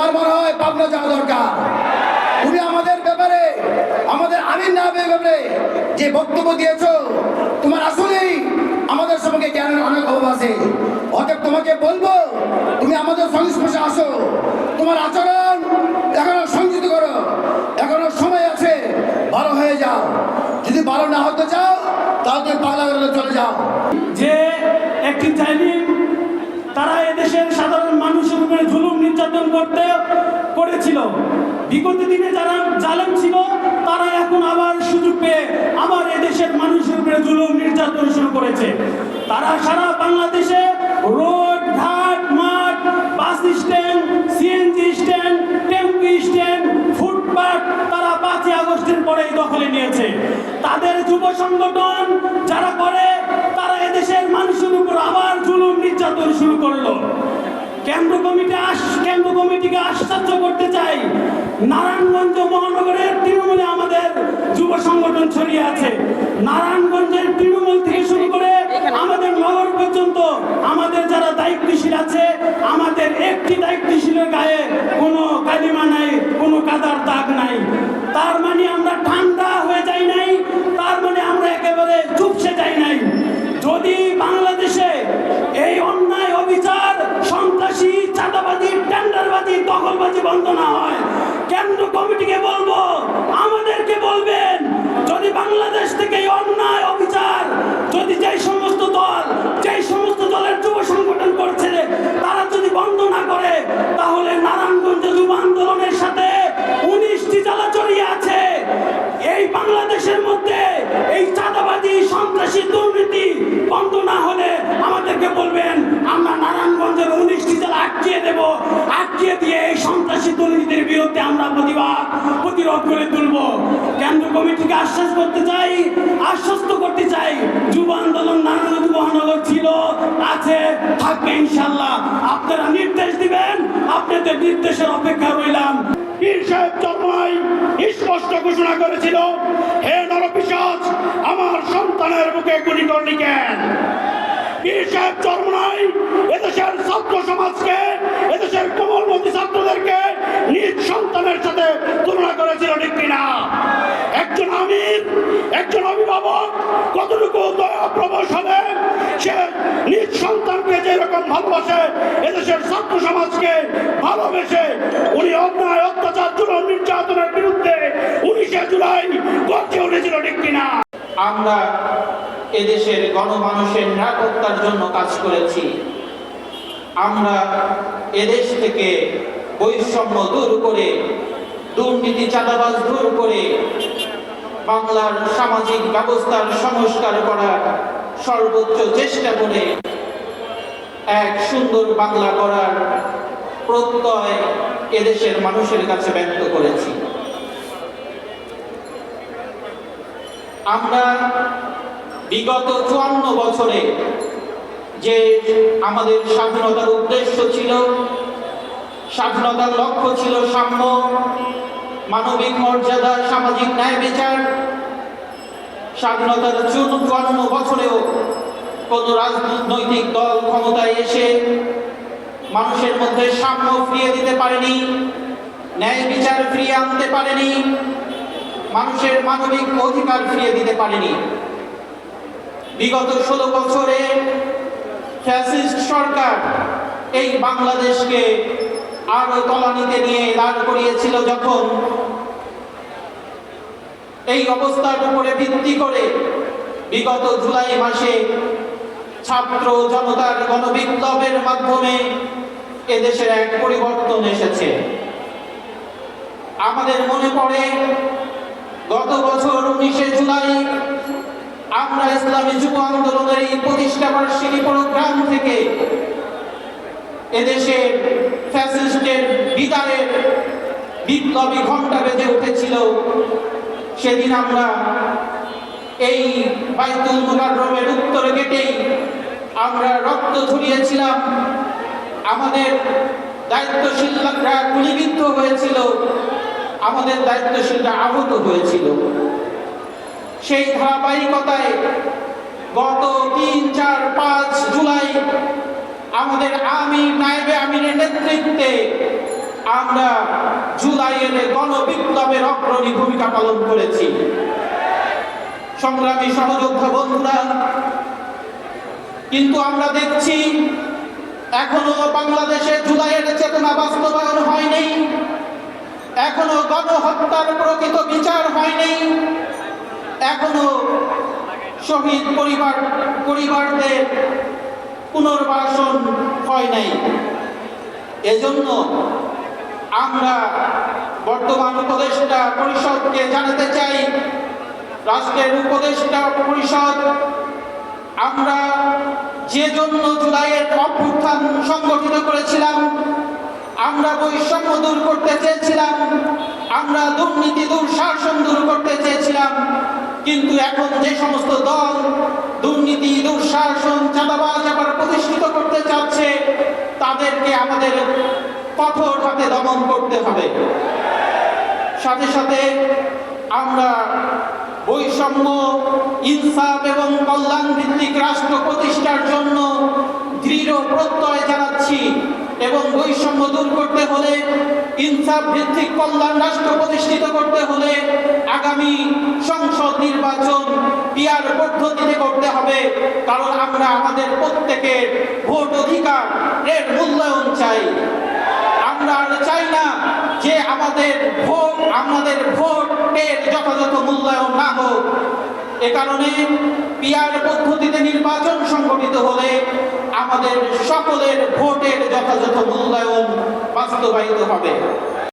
তোমার মনে হয় পাবনা যাওয়া দরকার। তুমি আমাদের ব্যাপারে, আমাদের আমিন নামের ব্যাপারে যে বক্তব্য দিয়েছ, তোমার আসলেই আমাদের সঙ্গে জ্ঞানের অনেক অভাব আছে। অতএব তোমাকে বলব, তুমি আমাদের সংস্পর্শে আসো। তোমার আচরণ এখনও সংযুক্ত করো। এখনও সময় আছে, ভালো হয়ে যাও। যদি ভালো না হতে চাও, তাহলে পাগলা চলে যাও। যে একটি জালিম তারা এদেশের সাধারণ মানুষের উপরে জুলুম নির্যাতন করতে করেছিল। বিগত দিনে যারা জালেম ছিল, তারা এখন আবার সুযোগ পেয়ে আবার এদেশের মানুষের উপরে জুলুম নির্যাতন শুরু করেছে। তারা সারা বাংলাদেশে রোড, ঘাট, মাঠ, bus stand, CNG stand tempo stand footpath তারা পাঁচই আগস্টের পরেই দখলে নিয়েছে। তাদের যুব সংগঠন যারা করে তারা এদেশের মানুষের উপর আবার জুলুম নির্যাতন শুরু করল কেন্দ্র কমিটি আস, কেন্দ্র কমিটিকে আশ্চর্য করতে চাই। নারায়ণগঞ্জ মহানগরের তৃণমূলে আমাদের যুব সংগঠন ছড়িয়ে আছে। নারায়ণগঞ্জের তৃণমূল থেকে শুরু করে আমাদের নগর পর্যন্ত আমাদের যারা দায়িত্বশীল আছে, আমাদের একটি দায়িত্বশীলের গায়ে কোনো কালিমা নাই, কোনো কাদার দাগ নাই। তার মানে আমরা ঠান্ডা বন্ধ না হয়। কেন্দ্র কমিটিকে বলব আমরা প্রতিবাদ, প্রতিরোধ করে তুলব। কেন্দ্র কমিটিকে আশ্বাস করতে চাই, আশ্বস্ত করতে চাই, যুব আন্দোলন নারায়ণগঞ্জ মহানগর ছিল, আছে, থাকবে ইনশাল্লাহ আপনারা নির্দেশ দিবেন, আপনাদের নির্দেশের অপেক্ষা রইলাম। স্পষ্ট ঘোষণা করেছিল, হে নরপিসাজ আমার সন্তানের বুকে গুলি করলি কেন পীর সাহেব চরমাই এদেশের দয়া সে নিজ সন্তানকে যেরকম ভালোবাসে, এদেশের ছাত্র সমাজকে ভালোবেসে উনি অন্যায়, অত্যাচার, জুলুম, নির্যাতনের বিরুদ্ধে উনিশে জুলাই গর্জে উঠেছিল, ঠিক কিনা? আমরা এদেশের গণমানুষের নিরাপত্তার জন্য কাজ করেছি। আমরা এদেশ থেকে বৈষম্য দূর করে, দুর্নীতি, চাঁদাবাজ দূর করে, বাংলার সামাজিক ব্যবস্থার সংস্কার করার সর্বোচ্চ চেষ্টা করে এক সুন্দর বাংলা করার প্রত্যয় এদেশের মানুষের কাছে ব্যক্ত করেছি। আমরা বিগত চুয়ান্ন বছরে যে আমাদের স্বাধীনতার উদ্দেশ্য ছিল, স্বাধীনতার লক্ষ্য ছিল সাম্য, মানবিক মর্যাদা, সামাজিক ন্যায় বিচার স্বাধীনতার চুয়ান্ন বছরেও কোন রাজনৈতিক দল ক্ষমতায় এসে মানুষের মধ্যে সাম্য ফিরিয়ে দিতে পারেনি, ন্যায় বিচার ফিরিয়ে আনতে পারেনি, মানুষের মানবিক অধিকার ফিরিয়ে দিতে পারেনি। বিগত ষোলো বছরে ফ্যাসিস্ট সরকার এই বাংলাদেশকে আরও তলানিতে নিয়ে দাঁড় করিয়েছিল যখন এই অবস্থার উপরে ভিত্তি করে বিগত জুলাই মাসে ছাত্র জনতার গণবিপ্লবের মাধ্যমে এদেশের এক পরিবর্তন এসেছে। আমাদের মনে পড়ে, গত বছর উনিশে জুলাই আমরা ইসলামী যুব আন্দোলনের এই প্রতিষ্ঠা বার্ষিকী প্রোগ্রাম থেকে এদেশের ফ্যাসিস্টের বিদারের বিপ্লবী ঘণ্টা বেজে উঠেছিল। সেদিন আমরা এই বাইতুল মুকাররমের উত্তর গেটেই আমরা রক্ত ঝরিয়েছিলাম আমাদের দায়িত্বশীলরা গুলিবিদ্ধ হয়েছিল। আমাদের দায়িত্বশীলরা আহত হয়েছিল। সেই ধারাবাহিকতায় গত তিন, চার, পাঁচ জুলাই আমাদের আমির নায়েবে আমিরের নেতৃত্বে আমরা জুলাইয়ের গণবিপ্লবের অগ্রণী ভূমিকা পালন করেছি। সংগ্রামী সহযোদ্ধা বন্ধুরা, কিন্তু আমরা দেখছি এখনও বাংলাদেশে জুলাইয়ের চেতনা বাস্তবায়ন হয়নি, এখনও গণহত্যার প্রকৃত বিচার হয়নি, এখনও শহীদ পরিবার, পরিবারদের পুনর্বাসন হয় নাই। এজন্য আমরা বর্তমান উপদেষ্টা পরিষদকে জানাতে চাই, রাষ্ট্রের উপদেষ্টা পরিষদ, আমরা যে জন্য জুলাইয়ের অভ্যুত্থান সংগঠিত করেছিলাম, আমরা বৈষম্য দূর করতে চেয়েছিলাম, আমরা দুর্নীতি দূর শাসন দূর করতে চেয়েছিলাম, কিন্তু এখন যে সমস্ত দল দুর্নীতি দুঃশাসন চাঁদাবাজ আবার প্রতিষ্ঠিত করতে চাচ্ছে, তাদেরকে আমাদের কঠোর হাতে দমন করতে হবে। সাথে সাথে আমরা বৈষম্য, ইনসাফ এবং কল্যাণ ভিত্তিক রাষ্ট্র প্রতিষ্ঠার জন্য দৃঢ় প্রত্যয় জানাচ্ছি এবং বৈষম্য দূর করতে হলে ইনসাফ ভিত্তিক কল্যাণ রাষ্ট্র প্রতিষ্ঠিত করতে হলে আগামী সংসদ নির্বাচন পিয়ার পদ্ধতিতে করতে হবে। কারণ আমরা আমাদের প্রত্যেকের ভোট অধিকার এর মূল্যায়ন চাই। আর চাই না যে আমাদের ভোট আমাদের ভোটের যথাযথ মূল্যায়ন না হোক। এ কারণে পিয়ার পদ্ধতিতে নির্বাচন সংগঠিত হলে আমাদের সকলের ভোটের যথাযথ মূল্যায়ন বাস্তবায়িত হবে।